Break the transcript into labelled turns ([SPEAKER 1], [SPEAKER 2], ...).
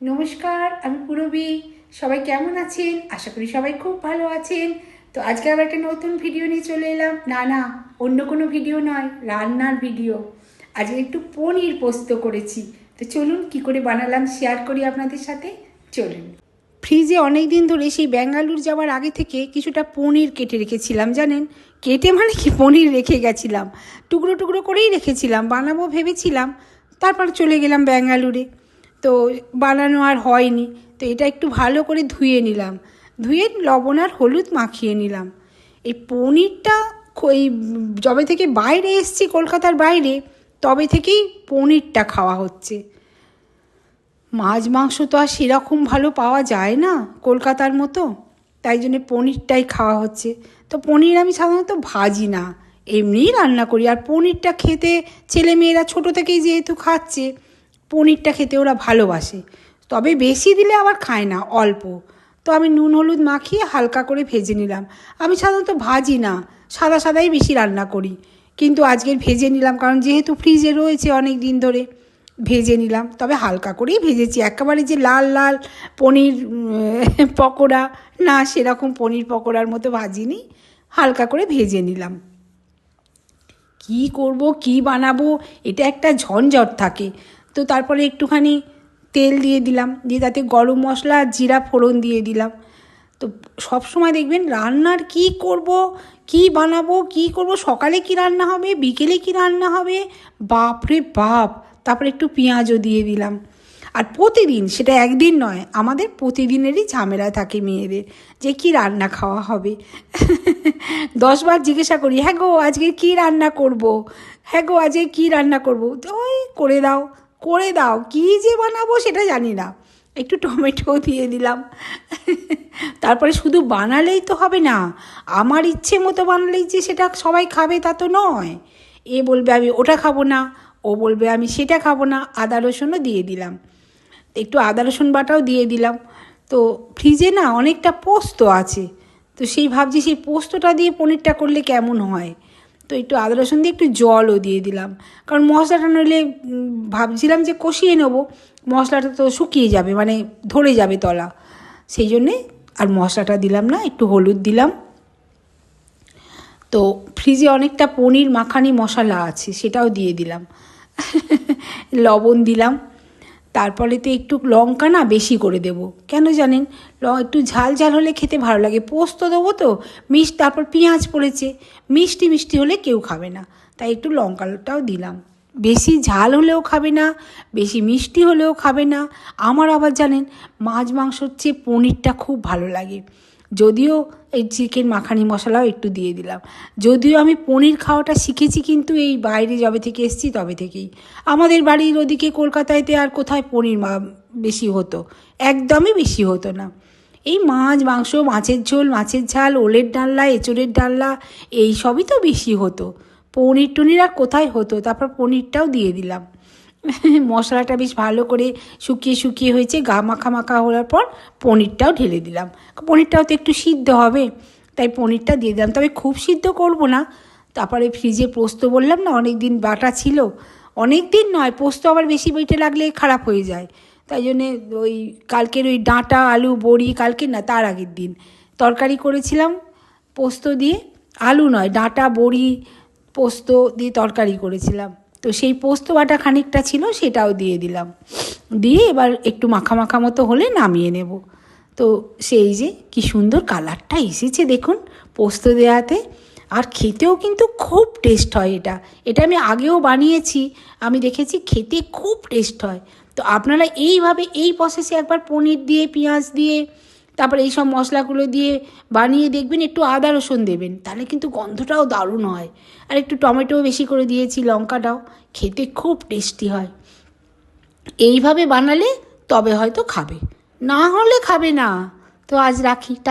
[SPEAKER 1] নমস্কার, আমি পুরবী। সবাই কেমন আছেন? আশা করি সবাই খুব ভালো আছেন। তো আজকে আবার একটা নতুন ভিডিও নিয়ে চলে এলাম। না না, অন্য কোনো ভিডিও নয়, রান্নার ভিডিও। আজকে একটু পনির পোস্ত করেছি। তো চলুন কি করে বানালাম শেয়ার করি আপনাদের সাথে। চলুন। ফ্রিজে অনেক দিন ধরে সেই ব্যাঙ্গালুর যাওয়ার আগে থেকে কিছুটা পনির কেটে রেখেছিলাম, জানেন? কেটে মানে কি? পনির রেখে গেছিলাম। টুকরো টুকরো করেই রেখেছিলাম, বানাবো ভেবেছিলাম। তারপর চলে গেলাম ব্যাঙ্গালুরে। তো বানানো আর হয়নি। তো এটা একটু ভালো করে ধুয়ে নিলাম। ধুয়ে লবণ আর হলুদ মাখিয়ে নিলাম। এই পনিরটা এই যবে থেকে বাইরে এসছি কলকাতার বাইরে, তবে থেকেই পনিরটা খাওয়া হচ্ছে। মাছ মাংস তো আর সেরকম ভালো পাওয়া যায় না কলকাতার মতো, তাই জন্যে পনিরটাই খাওয়া হচ্ছে। তো পনির আমি সাধারণত ভাজি না, এমনিই রান্না করি। আর পনিরটা খেতে ছেলে মেয়েরা ছোটো থেকেই যেহেতু খাচ্ছে পনিরটা খেতে ওরা ভালোবাসে। তবে বেশি দিলে আবার খায় না, অল্প। তো আমি নুন, হলুদ মাখিয়ে হালকা করে ভেজে নিলাম। আমি সাধারণত ভাজি না, সাদা সাদাই বেশি রান্না করি। কিন্তু আজকের ভেজে নিলাম, কারণ যেহেতু ফ্রিজে রয়েছে অনেক দিন ধরে, ভেজে নিলাম। তবে হালকা করেই ভেজেছি। একেবারে যে লাল লাল পনির পকোড়া, না, সেরকম পনির পকোড়ার মতো ভাজিনি, হালকা করে ভেজে নিলাম। কি করব, কি বানাবো, এটা একটা ঝঞ্ঝট থাকে। তো তারপরে একটুখানি তেল দিয়ে দিলাম, দিয়ে তাতে গরম মশলা আর জিরা ফোড়ন দিয়ে দিলাম। তো সব সময় দেখবেন রান্নার কি করব, কি বানাবো, কি করব, সকালে কি রান্না হবে, বিকেলে কি রান্না হবে, বাপরে বাপ! তারপরে একটু পেঁয়াজও দিয়ে দিলাম। আর প্রতিদিন, সেটা একদিন নয়, আমাদের প্রতিদিনেরই ঝামেলা থাকে মেয়েদের, যে কি রান্না খাওয়া হবে। দশবার জিজ্ঞাসা করি হ্যাঁ গো, আজকে কি রান্না করব? হ্যাঁ গো, আজকে কি রান্না করব? ওই করে দাও। করে দাও, কি যে বানাবো সেটা জানি না। একটু টমেটো দিয়ে দিলাম। তারপরে শুধু বানালেই তো হবে না, আমার ইচ্ছে মতো বানালেই যে সেটা সবাই খাবে তা তো নয়। এ বলবে, আমি ওটা খাব না। ও বলবে, আমি সেটা খাব না। আদা রসুনও দিয়ে দিলাম। একটু আদা রসুন বাটাও দিয়ে দিলাম। তো ফ্রিজে না অনেকটা পোস্ত আছে। তো সেই ভাবছি সেই পোস্তটা দিয়ে পনিরটা করলে কেমন হয়? তো একটু আদা রসুন দিয়ে একটু জলও দিয়ে দিলাম। কারণ মশলাটা নইলে ভাবছিলাম যে কষিয়ে নেব, মশলাটা তো শুকিয়ে যাবে মানে ধরে যাবে তলা। সেই জন্যে আর মশলাটা দিলাম না, একটু হলুদ দিলাম। তো ফ্রিজে অনেকটা পনির মাখানি মশলা আছে, সেটাও দিয়ে দিলাম। লবণ দিলাম। তারপরে তো একটু লঙ্কা না বেশি করে দেব। কেন জানেন? একটু ঝাল ঝাল হলে খেতে ভালো লাগে। পোস্ত দেবো তো, মিষ্টি, তারপর পেঁয়াজ পড়েছে। মিষ্টি মিষ্টি হলে কেউ খাবে না। তাই একটু লঙ্কাটাও দিলাম। বেশি ঝাল হলেও খাবে না, বেশি মিষ্টি হলেও খাবে না। আমার আবার জানেন, মাছ মাংসর চেয়ে পনিরটা খুব ভালো লাগে। যদিও এই চিকেন মাখানি মশলাও একটু দিয়ে দিলাম। যদিও আমি পনির খাওয়াটা শিখেছি কিন্তু এই বাইরে যবে থেকে এসেছি তবে থেকেই। আমাদের বাড়ির ওদিকে কলকাতায়তে আর কোথায় পনির বেশি হতো? একদমই বেশি হতো না। এই মাছ, মাংস, মাছের ঝোল, মাছের ঝাল, ওলের ডাল্লা এঁচড়ের ডাল্লা এই সবই তো বেশি হতো। পনির টনির আর কোথায় হতো? তারপর পনিরটাও দিয়ে দিলাম। মশলাটা বেশ ভালো করে শুকিয়ে শুকিয়ে হয়েছে, গা মাখা মাখা হওয়ার পর পনিরটাও ঢেলে দিলাম। পনিরটাও তো একটু সিদ্ধ হবে, তাই পনিরটা দিয়ে দিলাম। তবে খুব সিদ্ধ করব না, তারপরে ফ্রিজে পোস্ত বললাম না অনেক দিন বাটা ছিল। অনেক দিন নয়, পোস্ত আবার বেশি বেটে লাগলে খারাপ হয়ে যায়। তাই জন্যে ওই কালকের ওই ডাঁটা, আলু, বড়ি, কালকে না, তার আগের দিন তরকারি করেছিলাম পোস্ত দিয়ে। আলু নয়, ডাঁটা, বড়ি, পোস্ত দিয়ে তরকারি করেছিলাম। তো সেই পোস্ত বাটা খানিকটা ছিল, সেটাও দিয়ে দিলাম। দিয়ে এবার একটু মাখা মাখা মতো হলে নামিয়ে নেব। তো সেই যে কি সুন্দর কালারটা এসেছে দেখুন পোস্ত দেওয়াতে আর খেতেও কিন্তু খুব টেস্ট হয় এটা। এটা আমি আগেও বানিয়েছি, আমি দেখেছি খেতে খুব টেস্ট হয়। তো আপনারা এইভাবে এই প্রসেসে একবার পনির দিয়ে, পেঁয়াজ দিয়ে তারপরে এই সব মশলাগুলো দিয়ে বানিয়ে দেখবেন, একটু আদা রসুন দেবেন। তাহলে কিন্তু গন্ধটাও দারুণ হয়। আর একটু টমেটো বেশি করে দিয়েছি, লঙ্কাটাও। খেতে খুব টেস্টি হয়। এইভাবে বানালে তবে হয়তো খাবে। না হলে খাবে না। তো আজ রাখি।